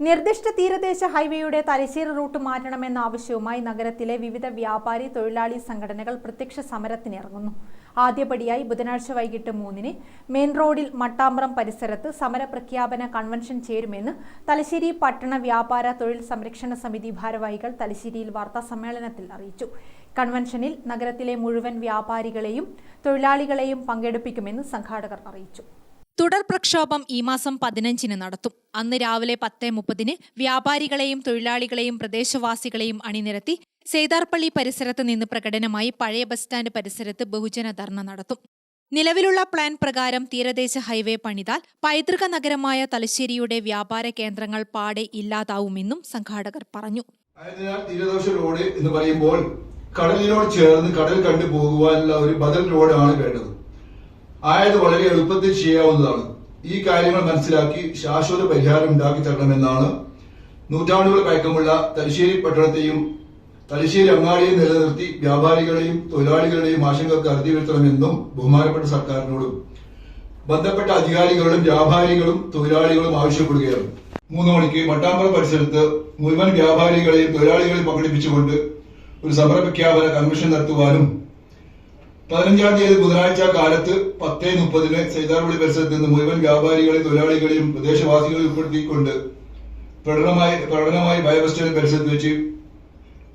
നിർദ്ദിഷ്ട തീരദേശ ഹൈവേയുടെ തലശ്ശേരി റൂട്ട് മാറ്റണമെന്ന ആവശ്യവുമായി നഗരത്തിലെ വിവിധ വ്യാപാരി തൊഴിലാളി സംഘടനകൾ പ്രത്യക്ഷ സമരത്തിനിറങ്ങുന്നു. ആദ്യപടിയായി ബുധനാഴ്ച വൈകിട്ട് മൂന്നിന് മെയിൻ റോഡിൽ മട്ടാമ്പ്രം പരിസരത്ത് സമരപ്രഖ്യാപന കൺവെൻഷൻ ചേരുമെന്ന് തലശ്ശേരി പട്ടണ വ്യാപാര തൊഴിൽ സംരക്ഷണ സമിതി ഭാരവാഹികൾ തലശ്ശേരിയിൽ വാർത്താ സമ്മേളനത്തിൽ അറിയിച്ചു. കൺവെൻഷനിൽ നഗരത്തിലെ മുഴുവൻ വ്യാപാരികളെയും തൊഴിലാളികളെയും പങ്കെടുപ്പിക്കുമെന്ന് സംഘാടകർ അറിയിച്ചു. തുടർ പ്രക്ഷോഭം ഈ മാസം പതിനഞ്ചിന് നടത്തും. അന്ന് രാവിലെ പത്ത് മുപ്പതിന് വ്യാപാരികളെയും തൊഴിലാളികളെയും പ്രദേശവാസികളെയും അണിനിരത്തി സേതാർപ്പള്ളി പരിസരത്ത് നിന്ന് പ്രകടനമായി പഴയ ബസ് സ്റ്റാൻഡ് പരിസരത്ത് ബഹുജന ധർണ നടത്തും. നിലവിലുള്ള പ്ലാൻ പ്രകാരം തീരദേശ ഹൈവേ പണിതാൽ പൈതൃക നഗരമായ തലശ്ശേരിയുടെ വ്യാപാര കേന്ദ്രങ്ങൾ പാടെ ഇല്ലാതാവുമെന്നും സംഘാടകർ പറഞ്ഞു. തീരദേശ റോഡ് എന്ന് പറയുമ്പോൾ കടലിനോട് ചേർന്ന് കടൽ കണ്ടു പോകുവാനുള്ള ഒരു ബദൽ റോഡാണ് വേണ്ടത്. ആയത് വളരെ എളുപ്പത്തിൽ ചെയ്യാവുന്നതാണ്. ഈ കാര്യങ്ങൾ മനസ്സിലാക്കി ശാശ്വത പരിഹാരം ഉണ്ടാക്കി തരണമെന്നാണ് നൂറ്റാണ്ടുകൾ പഴക്കമുള്ള തലശ്ശേരി പട്ടണത്തെയും തലശ്ശേരി അങ്ങാടിയെ നിലനിർത്തി വ്യാപാരികളെയും തൊഴിലാളികളുടെയും ആശങ്കക്ക് അറുതി വരുത്തണമെന്നും ബഹുമാനപ്പെട്ട സർക്കാരിനോടും ബന്ധപ്പെട്ട അധികാരികളും വ്യാപാരികളും തൊഴിലാളികളും ആവശ്യപ്പെടുകയാണ്. മൂന്ന് മണിക്ക് മട്ടാമ്പറ പരിസരത്ത് മുഴുവൻ വ്യാപാരികളെയും തൊഴിലാളികളെയും പങ്കെടുപ്പിച്ചുകൊണ്ട് ഒരു സമരപ്രഖ്യാപന കൺവെൻഷൻ നടത്തുവാനും പതിനഞ്ചാം തീയതി ബുധനാഴ്ച കാലത്ത് പത്തേ മുപ്പതിന് സൈതാർപള്ളി പരിസരത്ത് നിന്ന് മുഴുവൻ വ്യാപാരികളെയും തൊഴിലാളികളെയും പ്രദേശവാസികളെയും ഉൾപ്പെടുത്തിക്കൊണ്ട് പ്രകടനമായി പ്രകടനമായി ബസ് സ്റ്റാൻഡ് പരിസരത്ത് വെച്ച്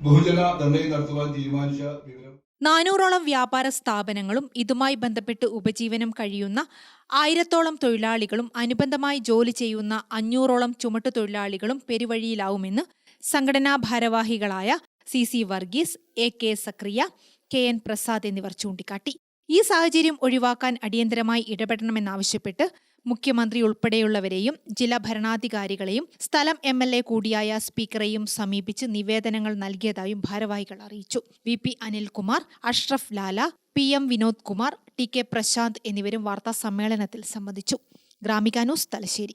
ബഹുജന ധർണയും നടത്തുവാൻ തീരുമാനിച്ച വിവരം. നാനൂറോളം വ്യാപാര സ്ഥാപനങ്ങളും ഇതുമായി ബന്ധപ്പെട്ട് ഉപജീവനം കഴിയുന്ന ആയിരത്തോളം തൊഴിലാളികളും അനുബന്ധമായി ജോലി ചെയ്യുന്ന അഞ്ഞൂറോളം ചുമട്ടു തൊഴിലാളികളും പെരുവഴിയിലാവുമെന്ന് സംഘടനാ ഭാരവാഹികളായ C C Varghese A K Sakariya K. N. Prasad എന്നിവർ ചൂണ്ടിക്കാട്ടി. ഈ സാഹചര്യം ഒഴിവാക്കാൻ അടിയന്തരമായി ഇടപെടണമെന്നാവശ്യപ്പെട്ട് മുഖ്യമന്ത്രി ഉൾപ്പെടെയുള്ളവരെയും ജില്ലാ ഭരണാധികാരികളെയും സ്ഥലം എം. എൽ. എ കൂടിയായ സ്പീക്കറെയും സമീപിച്ച് നിവേദനങ്ങൾ നൽകിയതായും ഭാരവാഹികൾ അറിയിച്ചു. V. P. Anilkumar Ashraf Lala P. M. Vinod Kumar T. K. Prashanth എന്നിവരും വാർത്താ സമ്മേളനത്തിൽ സംബന്ധിച്ചു. Gramika news Thalassery.